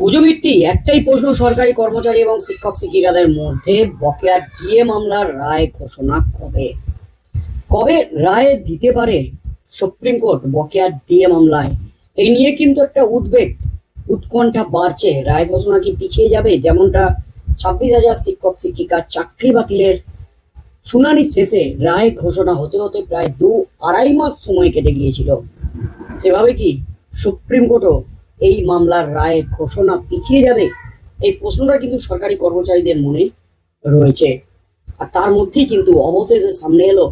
পুজো ভিত্তি একটাই প্রশ্ন সরকারি কর্মচারী এবং শিক্ষক শিক্ষিকাদের মধ্যে বকেয়া ডিএ মামলার রায় ঘোষণা কবে? কবে রায় দিতে পারে সুপ্রিম কোর্ট বকেয়া ডিএ মামলায়? এই নিয়ে কিন্তু একটা উদ্বেগ, উৎকণ্ঠা বাড়ছে। রায় ঘোষণা কি পিছিয়ে যাবে? যেমনটা ছাব্বিশ হাজার শিক্ষক শিক্ষিকার চাকরি বাতিলের শুনানি শেষে রায় ঘোষণা হতে হতে প্রায় দু আড়াই মাস সময় কেটে গিয়েছিল। সেভাবে কি সুপ্রিম কোর্টও এই মামলার রায় ঘোষণা পিছিয়ে যাবে। এই প্রশ্নটা কিন্তু সরকারি কর্মচারীদের মনে রয়েছে। আর তার মধ্যেই কিন্তু অবশেষে সামনে এলো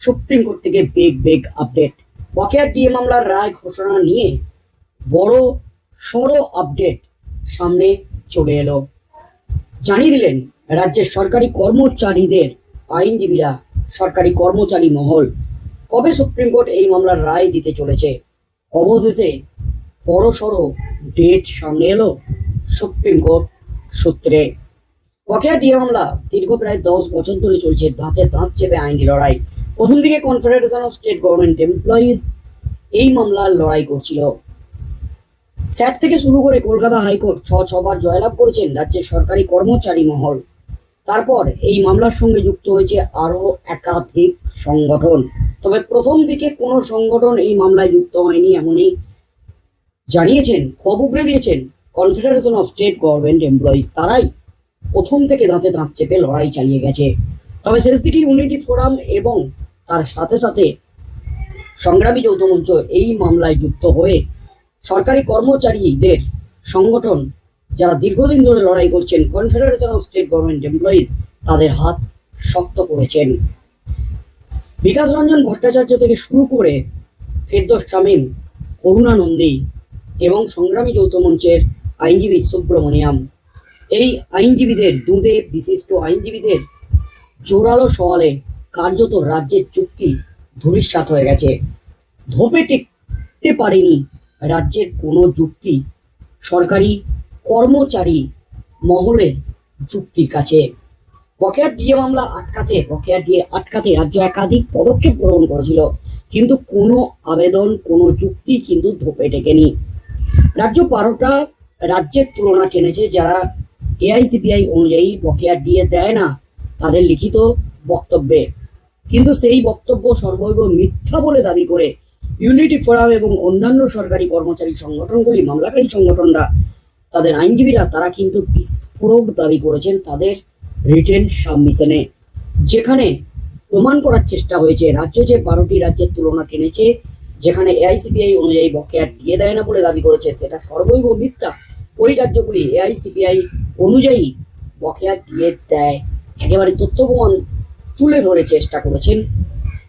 সুপ্রিম কোর্ট থেকে বেগ বেগ আপডেট। বকেয়া ডিএ মামলার রায় ঘোষণা নিয়ে বড়, সড় আপডেট সামনে চলে এলো। জানিয়ে দিলেন রাজ্যের সরকারি কর্মচারীদের আইনজীবীরা, সরকারি কর্মচারী মহল, কবে সুপ্রিম কোর্ট এই মামলার রায় দিতে চলেছে? অবশেষে বড় সড়ো ডেট সামনে এলো সুপ্রিম কোর্ট সূত্রে। বকেয়া ডিএ মামলা দীর্ঘ প্রায় দশ বছর ধরে চলছে, দাঁতে দাঁত চেপে আইনি লড়াই। প্রথম দিকে confederation of state government employees এই মামলার লড়াই করছিল। স্যাট থেকে শুরু করে কলকাতা হাইকোর্ট ছ ছবার জয়লাভ করেছেন রাজ্যের সরকারি কর্মচারী মহল। তারপর এই মামলার সঙ্গে যুক্ত হয়েছে আরও একাধিক সংগঠন। তবে প্রথম দিকে কোনো সংগঠন এই মামলায় যুক্ত হয়নি, এমনই জানিয়েছেন খবর উগড়ে দিয়েছেন confederation of state government employees তারাই প্রথম থেকে দাঁতে দাঁত চেপে লড়াই চালিয়ে গেছে। তবে শেষ দিকে ইউনিটি ফোরাম এবং তার সাথে সাথে সংগ্রামী যৌথ মঞ্চ এই মামলায় যুক্ত হয়ে সরকারি কর্মচারীদের সংগঠন যারা দীর্ঘদিন ধরে লড়াই করছেন confederation of state government employees তাদের হাত শক্ত করেছেন। বিকাশ রঞ্জন ভট্টাচার্য থেকে শুরু করে ফেরদোস শামীম করুণা নন্দী এবং সংগ্রামী যৌথ মঞ্চের আইনজীবী সুব্রমণিয়াম। এই আইনজীবীদের দুধে বিশিষ্ট আইনজীবীদের জোরালো সওয়ালে কার্যত রাজ্যের চুক্তি ধূলিসাৎ হয়ে গেছে। ধোপে টেকতে পারেনি রাজ্যের কোনো যুক্তি। সরকারি কর্মচারী মহলের যুক্তির কাছে। বকেয়া ডিএ মামলা আটকাতে, বকেয়া ডিএ আটকাতে রাজ্য একাধিক পদক্ষেপ গ্রহণ করেছিল, কিন্তু কোনো আবেদন, কোনো যুক্তি কিন্তু ধোপে টেকেনি। রাজ্য বারোটা রাজ্যের তুলনা টেনেছে যারা এআইসিপিআই অনুযায়ী বকেয়া দিয়ে দেয় না, তাদের লিখিত বক্তব্যে। কিন্তু সেই বক্তব্য সর্বৈব মিথ্যা বলে দাবি করে ইউনিটি ফোরাম এবং অন্যান্য সরকারি কর্মচারী সংগঠনগুলি, মামলাকারী সংগঠনরা, তাদের আইনজীবীরা, তারা কিন্তু বিস্ফোরক দাবি করেছেন তাদের রিটেন সাবমিশনে। যেখানে প্রমাণ করার চেষ্টা হয়েছে, রাজ্য যে বারোটি রাজ্যের তুলনা টেনেছে যেখানে এআইসিপিআই অনুযায়ী বকেয়া দিয়ে দেয় না বলে দাবি করেছে, সেটা সর্বৈব মিথ্যা। ওই রাজ্যগুলি এআইসিপিআই অনুযায়ী বকেয়া দিয়ে দেয়। একেবারে তথ্য তুলে ধরে চেষ্টা করেছেন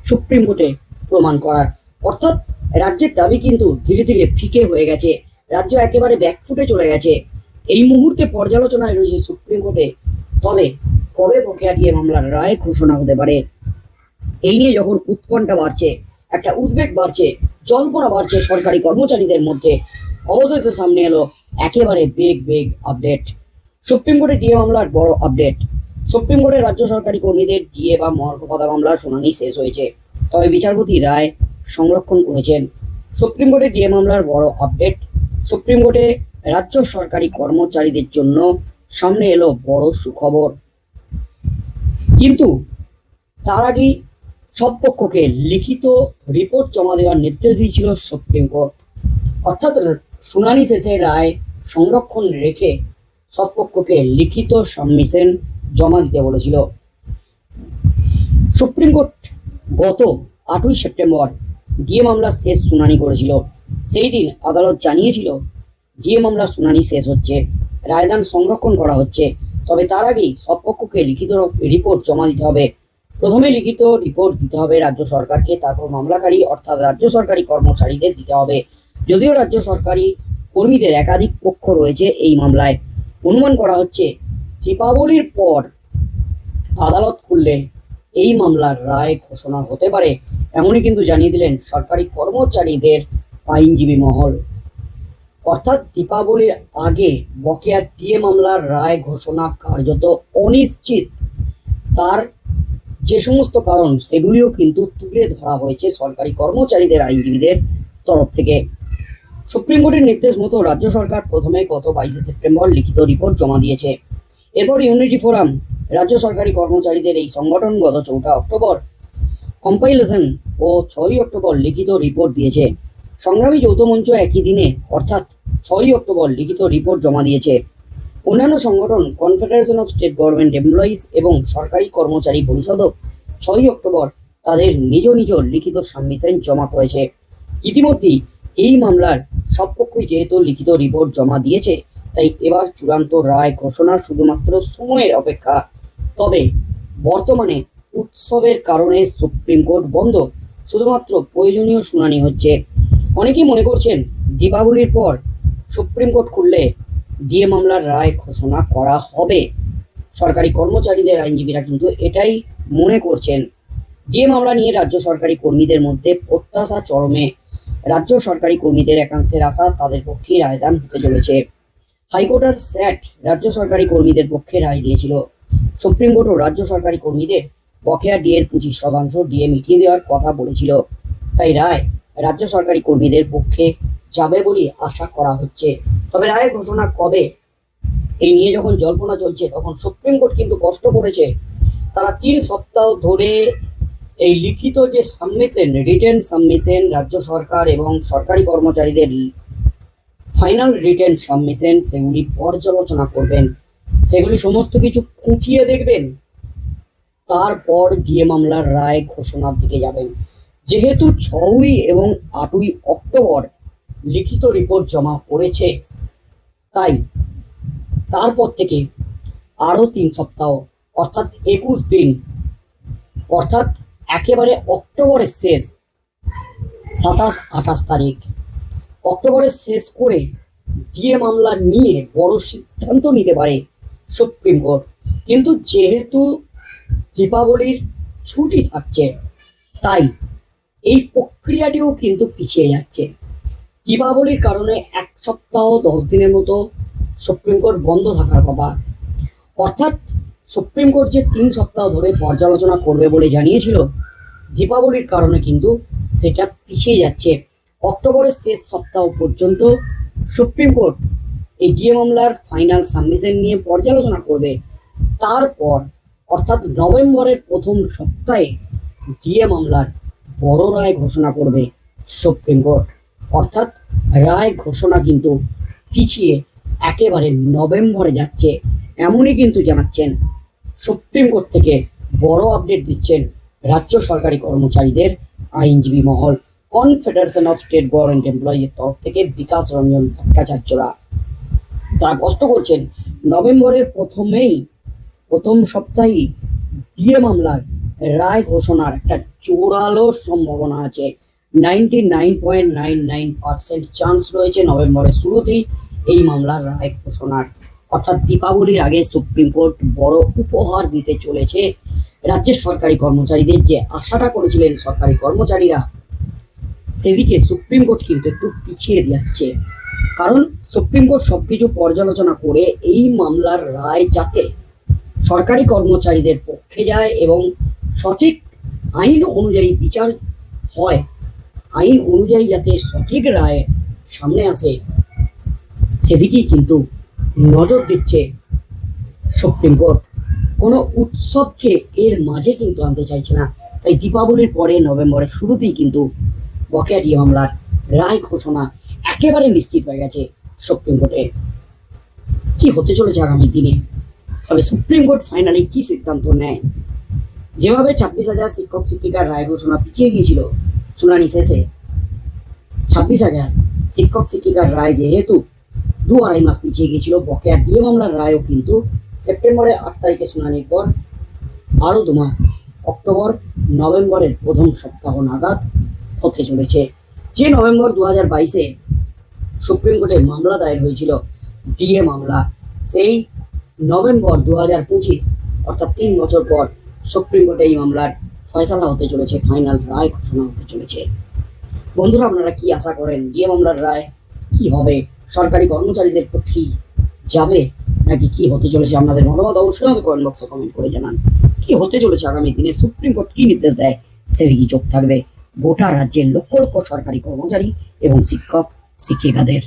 সুপ্রিম কোর্টে প্রমাণ করার। অর্থাৎ রাজ্যের দাবি কিন্তু ধীরে ধীরে ফিকে হয়ে গেছে। রাজ্য একেবারে ব্যাকফুটে চলে গেছে। এই মুহূর্তে পর্যালোচনায় রয়েছে সুপ্রিম কোর্টে। তবে কবে বকেয়া দিয়ে মামলার রায় ঘোষণা হতে পারে? এই নিয়ে যখন উৎকণ্ঠা বাড়ছে একটা উদ্বেগ বাড়ছে, জল্পনা বাড়ছে সরকারি কর্মচারীদের মধ্যে। অবশেষে সামনে এলো একেবারে বেগ বেগ আপডেট সুপ্রিম কোর্টে ডিএ মামলার বড় আপডেট সুপ্রিম কোর্টের রাজ্য সরকারি কর্মীদের ডিএ বা মর্গপদা মামলার শুনানি শেষ হয়েছে। তবে বিচারপতি রায় সংরক্ষণ করেছেন। সুপ্রিম কোর্টে ডিএ মামলার বড় আপডেট সুপ্রিম কোর্টে রাজ্য সরকারি কর্মচারীদের জন্য সামনে এলো বড় সুখবর। কিন্তু তার আগেই সব পক্ষকে লিখিত রিপোর্ট জমা দেওয়ার নির্দেশ দিয়েছিল সুপ্রিম কোর্ট অর্থাৎ শুনানি শেষে রায় সংরক্ষণ রেখে সব পক্ষকে লিখিত সাবমিশন জমা দিতে বলেছিল। সুপ্রিম কোর্ট গত আটই সেপ্টেম্বর ডিএ মামলার শেষ শুনানি করেছিল। সেই দিন আদালত জানিয়েছিল, ডিএ মামলার শুনানি শেষ হচ্ছে, রায়দান সংরক্ষণ করা হচ্ছে, তবে তার আগেই সব পক্ষকে লিখিত রিপোর্ট জমা দিতে হবে। প্রথমে লিখিত রিপোর্ট দিতে হবে রাজ্য সরকারকে, তারপর মামলাকারী অর্থাৎ রাজ্য সরকারি কর্মচারীদের দিতে হবে। যদিও রাজ্য সরকারি কর্মীদের একাধিক পক্ষ রয়েছে এই মামলায়। অনুমান করা হচ্ছে, দীপাবলির পর আদালত খুললে এই মামলার রায় ঘোষণা হতে পারে, এমনই কিন্তু জানিয়ে দিলেন সরকারি কর্মচারীদের আইনজীবী মহল। অর্থাৎ দীপাবলির আগে বকেয়া ডিএ মামলার রায় ঘোষণা কার্যত অনিশ্চিত। তার যে সমস্ত কারণ, সেগুলিও কিন্তু তুলে ধরা হয়েছে সরকারি কর্মচারীদের, আইনজীবীদের তরফ থেকে। সুপ্রিম কোর্টের নির্দেশ মতো রাজ্য সরকার প্রথমে গত বাইশে সেপ্টেম্বর লিখিত রিপোর্ট জমা দিয়েছে। এরপর ইউনিটি ফোরাম, রাজ্য সরকারি কর্মচারীদের এই সংগঠন গত চৌঠা অক্টোবর, কম্পাইলেশন ও ছয়ই অক্টোবর লিখিত রিপোর্ট দিয়েছে। সংগ্রামী যৌথ মঞ্চ একই দিনে, অর্থাৎ ছয়ই অক্টোবর লিখিত রিপোর্ট জমা দিয়েছে। অন্যান্য সংগঠন confederation of state government employees এবং সরকারি কর্মচারী পরিষদও ছয়ই অক্টোবর তাদের নিজ নিজ লিখিত সাবমিশন জমা করেছে। ইতিমধ্যেই এই মামলার সব পক্ষই যেহেতু লিখিত রিপোর্ট জমা দিয়েছে, তাই এবার চূড়ান্ত রায় ঘোষণার শুধুমাত্র সময়ের অপেক্ষা। তবে বর্তমানে উৎসবের কারণে সুপ্রিম কোর্ট বন্ধ, শুধুমাত্র প্রয়োজনীয় শুনানি হচ্ছে। অনেকেই মনে করছেন, দীপাবলির পর সুপ্রিম কোর্ট খুললে ডিএ মামলার রায় ঘোষণা করা হবে। সরকারি কর্মচারীদের আইনজীবীরা কিন্তু এটাই মনে করছেন। ডিএ মামলা নিয়ে রাজ্য সরকারি কর্মীদের মধ্যে প্রত্যাশা চরমে। রাজ্য সরকারি কর্মীদের একাংশের আশা তাদের পক্ষে রায়দান হতে চলেছে। হাইকোর্ট আর স্যাট রাজ্য সরকারি কর্মীদের পক্ষে রায় দিয়েছিল। সুপ্রিম কোর্টও রাজ্য সরকারি কর্মীদের বকেয়া ডিএর পঁচিশ শতাংশ ডিএ মিটিয়ে দেওয়ার কথা বলেছিল। তাই রায় রাজ্য সরকারি কর্মীদের পক্ষে যাবে বলে আশা করা হচ্ছে। তবে রায় ঘোষণা কবে? এই নিয়ে যখন জল্পনা চলছে, তখন সুপ্রিম কোর্ট কিন্তু কষ্ট করেছে। তারা তিন সপ্তাহ ধরে এই লিখিত যে সাবমিশন, রিটেন সাবমিশন, রাজ্য সরকার এবং সরকারি কর্মচারীদের ফাইনাল রিটেন সাবমিশন, সেগুলি পর্যালোচনা করবেন। সেগুলি সমস্ত কিছু খুঁটিয়ে দেখবেন। তারপর ডিএ মামলার রায় ঘোষণার দিকে যাবেন। যেহেতু ছয়ই এবং আটই অক্টোবর লিখিত রিপোর্ট জমা পড়েছে তাই তারপর থেকে আরও তিন সপ্তাহ, অর্থাৎ একুশ দিন, অর্থাৎ একেবারে অক্টোবরের শেষ, সাতাশ, আঠাশ তারিখ, অক্টোবরের শেষ করে ডিএ মামলা নিয়ে বড় সিদ্ধান্ত নিতে পারে সুপ্রিম কোর্ট। কিন্তু যেহেতু দীপাবলির ছুটি থাকছে, তাই এই প্রক্রিয়াটিও কিন্তু পিছিয়ে যাচ্ছে। দীপাবলির কারণে এক সপ্তাহ, দশ দিনের মতো সুপ্রিম কোর্ট বন্ধ থাকার কথা। অর্থাৎ সুপ্রিম কোর্ট যে তিন সপ্তাহ ধরে পর্যালোচনা করবে বলে জানিয়েছিল, দীপাবলির কারণে কিন্তু সেটা পিছিয়ে যাচ্ছে। অক্টোবরের শেষ সপ্তাহ পর্যন্ত সুপ্রিম কোর্ট এই ডিএ মামলার ফাইনাল সাবমিশন নিয়ে পর্যালোচনা করবে। তারপর, অর্থাৎ নভেম্বরের প্রথম সপ্তাহে ডিএ মামলার বড় রায় ঘোষণা করবে সুপ্রিম কোর্ট। অর্থাৎ রায় ঘোষণা কিন্তু পিছিয়ে একেবারে নভেম্বরে যাচ্ছে। এমনই কিন্তু জানাচ্ছেন সুপ্রিম কোর্ট থেকে বড় আপডেট দিচ্ছেন রাজ্য সরকারি কর্মচারীদের আইনজীবী মহল কনফেডারেশন অফ স্টেট গভর্নমেন্ট এমপ্লয়িজের তরফ থেকে বিকাশ রঞ্জন ভট্টাচার্যরা। তারা কষ্ট করছেন, নভেম্বরের প্রথমেই, প্রথম সপ্তাহেই ডিএ মামলার রায় ঘোষণার একটা জোরালো সম্ভাবনা আছে। Ninety nine point nine nine percent chance রয়েছে নভেম্বরের শুরুতেই এই মামলার রায় ঘোষণার। অর্থাৎ দীপাবলির আগে সুপ্রিম কোর্ট বড় উপহার দিতে চলেছে রাজ্যের সরকারি কর্মচারীদের। যে আশাটা করেছিলেন সরকারি কর্মচারীরা, সেদিকে সুপ্রিম কোর্ট কিন্তু একটু পিছিয়ে যাচ্ছে। কারণ সুপ্রিম কোর্ট সবকিছু পর্যালোচনা করে এই মামলার রায় যাতে সরকারি কর্মচারীদের পক্ষে যায় এবং সঠিক আইন অনুযায়ী বিচার হয় আইন অনুযায়ী যাতে সঠিক রায় সামনে আসে, সেদিকেই কিন্তু নজর দিচ্ছে সুপ্রিম কোর্ট কোনো উৎসবকে এর মাঝে কিন্তু আনতে চাইছে না। তাই দীপাবলির পরে নভেম্বরের শুরুতেই কিন্তু বকেয়া ডিএ মামলার রায় ঘোষণা একেবারে নিশ্চিত হয়ে গেছে সুপ্রিম কোর্টে কি হতে চলেছে আগামী দিনে? তবে সুপ্রিম কোর্ট ফাইনালি কি সিদ্ধান্ত নেয়? যেভাবে ছাব্বিশ হাজার শিক্ষক শিক্ষিকার রায় ঘোষণা পিছিয়ে গিয়েছিল শুনানি শেষে ছাব্বিশ হাজার শিক্ষক শিক্ষিকার রায় যেহেতু দু আড়াই মাস পিছিয়ে গিয়েছিল, বকেয়া ডিএ মামলার রায়ও কিন্তু সেপ্টেম্বরের আট তারিখে শুনানির পর আরও দু মাস, অক্টোবর, নভেম্বরের প্রথম সপ্তাহ নাগাদ হতে চলেছে। যে নভেম্বর দু হাজার বাইশে সুপ্রিম কোর্টে মামলা দায়ের হয়েছিল, ডিএ মামলা, সেই নভেম্বর দু হাজার পঁচিশ, অর্থাৎ তিন বছর পর সুপ্রিম কোর্টে এই মামলার ফয়সালা হতে চলেছে ফাইনাল রায় ঘোষণা হতে চলেছে। বন্ধুরা, আপনারা কি আশা করেন? ডিএ মামলার রায় কি হবে? সরকারি কর্মচারীদের পক্ষে যাবে নাকি কি হতে চলেছে? আপনাদের মতামত অবশ্যই আমাকে কমেন্ট বক্সে কমেন্ট করে জানান। কি হতে চলেছে আগামী দিনে? সুপ্রিম কোর্ট কি নির্দেশ দেয়? সেদিকে চোখ থাকবে গোটা রাজ্যের লক্ষ লক্ষ সরকারি কর্মচারী এবং শিক্ষক, শিক্ষিকাদের।